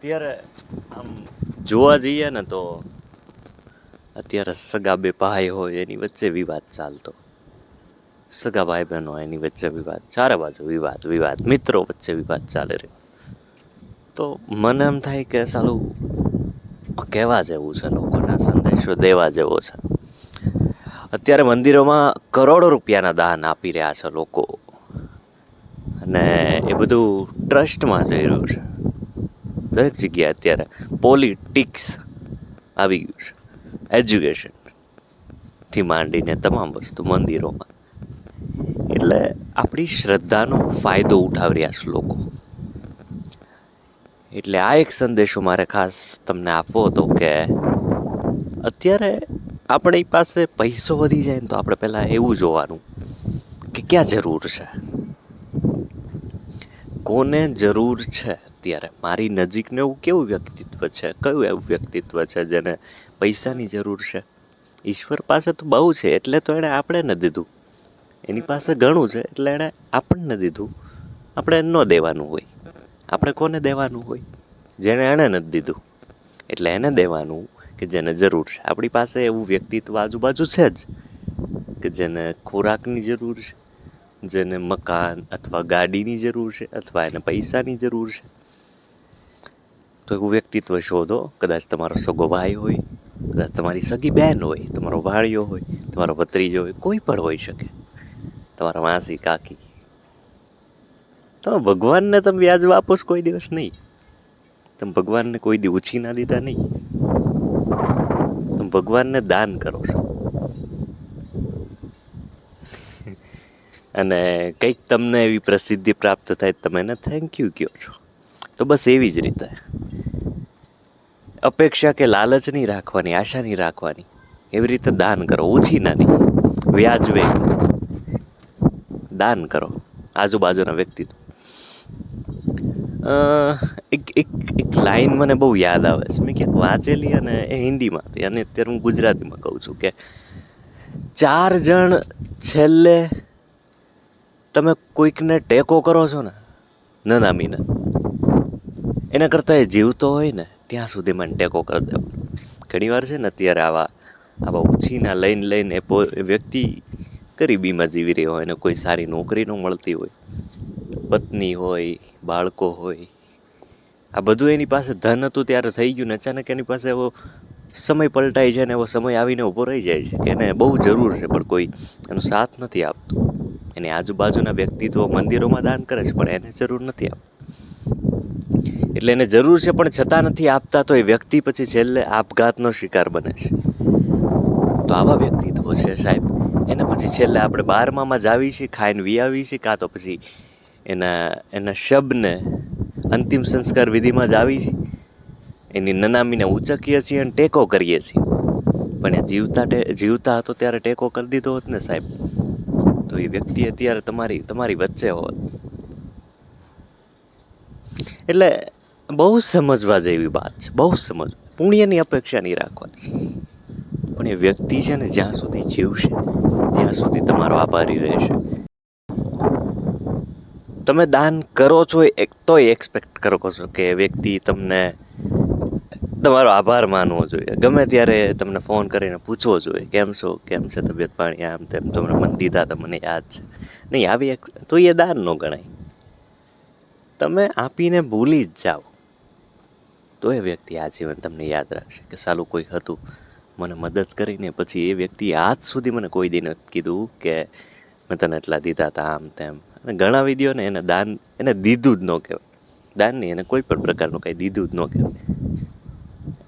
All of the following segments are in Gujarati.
અત્યારે આમ જોવા જઈએ ને તો અત્યારે સગા બે ભાઈ હોય એની વચ્ચે વિવાદ ચાલતો. સગા ભાઈ બહેનો એની વચ્ચે વિવાદ, ચારે બાજુ વિવાદ વિવાદ, મિત્રો વચ્ચે વિવાદ ચાલે રહ્યો. તો મને એમ થાય કે સાલું કહેવા જેવું છે લોકોના સંદેશો દેવા જેવો છે. અત્યારે મંદિરોમાં કરોડો રૂપિયાના દાન આપી રહ્યા છે લોકો. અને એ બધું ટ્રસ્ટમાં જઈ રહ્યું છે. દરેક જગ્યાએ અત્યારે પોલિટિક્સ આવી ગયું છે. એજ્યુકેશનથી માંડીને તમામ વસ્તુ મંદિરોમાં. એટલે આપણી શ્રદ્ધાનો ફાયદો ઉઠાવી રહ્યા છે લોકો. એટલે આ એક સંદેશો મારે ખાસ તમને આપવો હતો કે અત્યારે આપણી પાસે પૈસો વધી જાય ને તો આપણે પહેલાં એવું જોવાનું કે ક્યાં જરૂર છે? કોને જરૂર છે? અત્યારે? મારી નજીકનું એવું કેવું વ્યક્તિત્વ છે? કયું એવું વ્યક્તિત્વ છે જેને પૈસાની જરૂર છે? ઈશ્વર પાસે તો બહુ છે, એટલે તો એણે આપણે ન દીધું. એની પાસે ઘણું છે, એટલે એણે આપણને દીધું. આપણે ન દેવાનું હોય. આપણે કોને દેવાનું હોય? જેણે એણે નથી દીધું. એટલે એને દેવાનું કે જેને જરૂર છે. આપણી પાસે એવું વ્યક્તિત્વ આજુબાજુ છે જ કે જેને ખોરાકની જરૂર છે. જેને મકાન અથવા ગાડીની જરૂર છે અથવા એને પૈસાની જરૂર છે. તો એવું વ્યક્તિત્વ શોધો, કદાચ તમારો સગો ભાઈ હોય, કદાચ તમારી સગી બહેન હોય, તમારો ભાણિયો હોય, તમારો ભત્રીજો હોય, કોઈ પણ હોઈ શકે. તમારા માસી, કાકી. તમે ભગવાનને તમે વ્યાજ આપો છો કોઈ દિવસ નહીં. તમે ભગવાનને કોઈ દી ઉછી ના દીધા નહીં. તમે ભગવાનને દાન કરો છો. અને કંઈક તમને એવી પ્રસિદ્ધિ પ્રાપ્ત થાય તમે એને થેન્ક યુ કહો છો. તો બસ એવી જ રીતે. અપેક્ષા કે લાલચ નહીં રાખવાની, આશા નહીં રાખવાની. એવી રીતે દાન કરો, ઓછી ના નહીં. વ્યાજવે દાન કરો, આજુબાજુના વ્યક્તિત્વ એક એક એક લાઈન મને બહુ યાદ આવે છે. મેં ક્યાંક વાંચેલી અને એ હિન્દીમાં હતી અને અત્યારે હું ગુજરાતીમાં કહું છું કે ચાર જણ છેલ્લે તમે કોઈકને ટેકો કરો છો ને નનામીને એના કરતાં એ જીવતો હોય ને, ત્યાં સુધી મને ટેકો કરી દેવો ઘણી વાર છે ને, અત્યારે આવા આવા ઉછીના લઈને લઈને એ વ્યક્તિ ગરીબીમાં જીવી રહ્યો હોય ને, કોઈ સારી નોકરી ન મળતી હોય, પત્ની હોય, બાળકો હોય, આ બધું એની પાસે ધન હતું, ત્યારે થઈ ગયું ને, અચાનક એની પાસે એવો સમય પલટાઈ જાય ને એવો સમય આવીને ઊભો રહી જાય છે એને બહુ જરૂર છે, પણ કોઈ એનો સાથ નથી આપતું. એની આજુબાજુના વ્યક્તિત્વ મંદિરોમાં દાન કરે છે, પણ એને જરૂર નથી આપતું. એટલે એને જરૂર છે, પણ છતાં નથી આપતા, તો એ વ્યક્તિ પછી છેલ્લે આપઘાતનો શિકાર બને છે. તો આવા વ્યક્તિત્વો છે સાહેબ. એને પછી છેલ્લે આપણે બારમામાં જ આવી છીએ ખાઈને વિયાવી છીએ કાં તો પછી એના એના શબને અંતિમ સંસ્કાર વિધિમાં જ આવી છીએ એની નનામીને ઉચકીએ છીએ અને ટેકો કરીએ છીએ. પણ એ જીવતા જીવતા હતો ત્યારે ટેકો કરી દીધો હોત ને સાહેબ, તો એ વ્યક્તિ અત્યારે તમારી તમારી વચ્ચે હોત. એટલે બહુ સમજવા જેવી વાત છે, બહુ સમજ, પુણ્યની અપેક્ષા નહીં રાખવાની. પણ એ વ્યક્તિ છે ને જ્યાં સુધી જીવશે, ત્યાં સુધી તમારો આભારી રહેશે. તમે દાન કરો છો એક તોય એક્સપેક્ટ કરો છો કે વ્યક્તિ તમને તમારો આભાર માનવો જોઈએ. ગમે ત્યારે તમને ફોન કરીને પૂછવો જોઈએ, કેમ છો? કેમ છે તબિયત પાણી? આમ તેમ તમને મન દીધા તમને મને યાદ છે. નહીં, આવી એક, તો એ દાન ન ગણાય. તમે આપીને ભૂલી જ જાઓ. તો એ વ્યક્તિ આજીવન તમને યાદ રાખશે કે સાલું કોઈ હતું. મને મદદ કરીને પછી એ વ્યક્તિ આજ સુધી મને કોઈ દી નથી કીધું કે મેં તને એટલા દીધા હતા આમ તેમ. અને ઘણા વીડિયો ને એને દાન, એને દીધું જ ન કહેવાય. દાન નહીં એને કોઈ પણ પ્રકારનું કંઈ દીધું જ ન કહેવાય.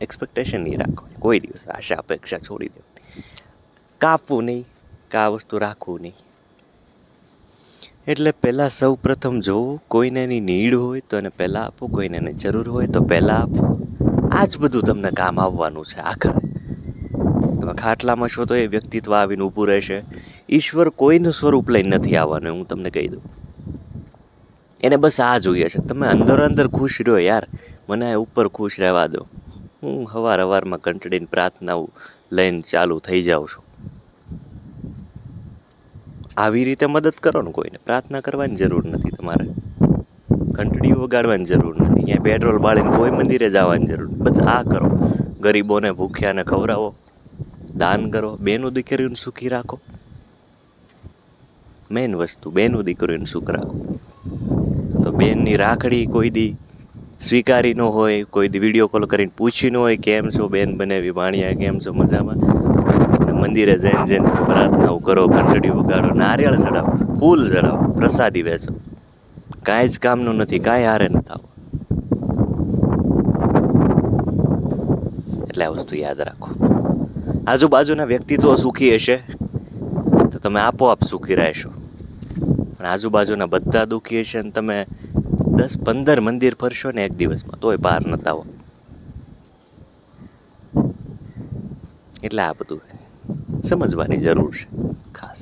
એક્સપેક્ટેશન નહીં રાખવાની કોઈ દિવસ આશા, અપેક્ષા છોડી દેવાની. કાપવું નહીં, કા વસ્તુ રાખવું નહીં. એટલે પહેલાં સૌ પ્રથમ જોવું, કોઈને એની નીડ હોય તો એને પહેલાં આપો કોઈને એની જરૂર હોય તો પહેલાં આપો આ જ બધું તમને કામ આવવાનું છે આખરે. તમે ખાટલામાં છો તો એ વ્યક્તિત્વ આવીને ઊભું રહેશે. ઈશ્વર કોઈનું સ્વરૂપ લઈને નથી આવવાનું હું તમને કહી દઉં. એને બસ આ જોઈએ છે. તમે અંદર અંદર ખુશ રહ્યો યાર. મને ઉપર ખુશ રહેવા દો. હું હવાર હવારમાં કંટડીને પ્રાર્થનાઓ લઈને ચાલુ થઈ જાઉં છું. આવી રીતે મદદ કરો ને કોઈને? પ્રાર્થના કરવાની જરૂર નથી તમારે. ઘંટડી વગાડવાની જરૂર નથી. ક્યાંય પેટ્રોલ બાળીને કોઈ મંદિરે જવાની જરૂર. બસ આ કરો. ગરીબોને ભૂખ્યાને ખવડાવો. દાન કરો. બેનું દીકરીઓને સુખી રાખો. મેઇન વસ્તુ બેનું દીકરીઓને સુખ રાખો. તો બેનની રાખડી કોઈ દી સ્વીકારી ન હોય, કોઈ વીડિયો કોલ કરીને પૂછી ન હોય, કેમ છો બેન? બનેવી વાણિયા, કેમ છો? મજામાં? મંદિરે જઈને જઈને પ્રાર્થનાઓ કરો, ઘંટડી ઉગાડો નારિયેળ ચડાવો, ફૂલ ચડાવો, પ્રસાદી વેચો. કાંઈ જ કામનું નથી, કાંઈ હારે ન થાવ. એટલે આ વસ્તુ યાદ રાખો. આજુબાજુના વ્યક્તિત્વ સુખી હશે, તો તમે આપોઆપ સુખી રહેશો. અને આજુબાજુના બધા દુઃખી હશે ને તમે દસ પંદર મંદિર ફરશો ને એક દિવસમાં, તોય પાર નતા આવો એટલે આ બધું સમજવાની જરૂર છે, ખાસ.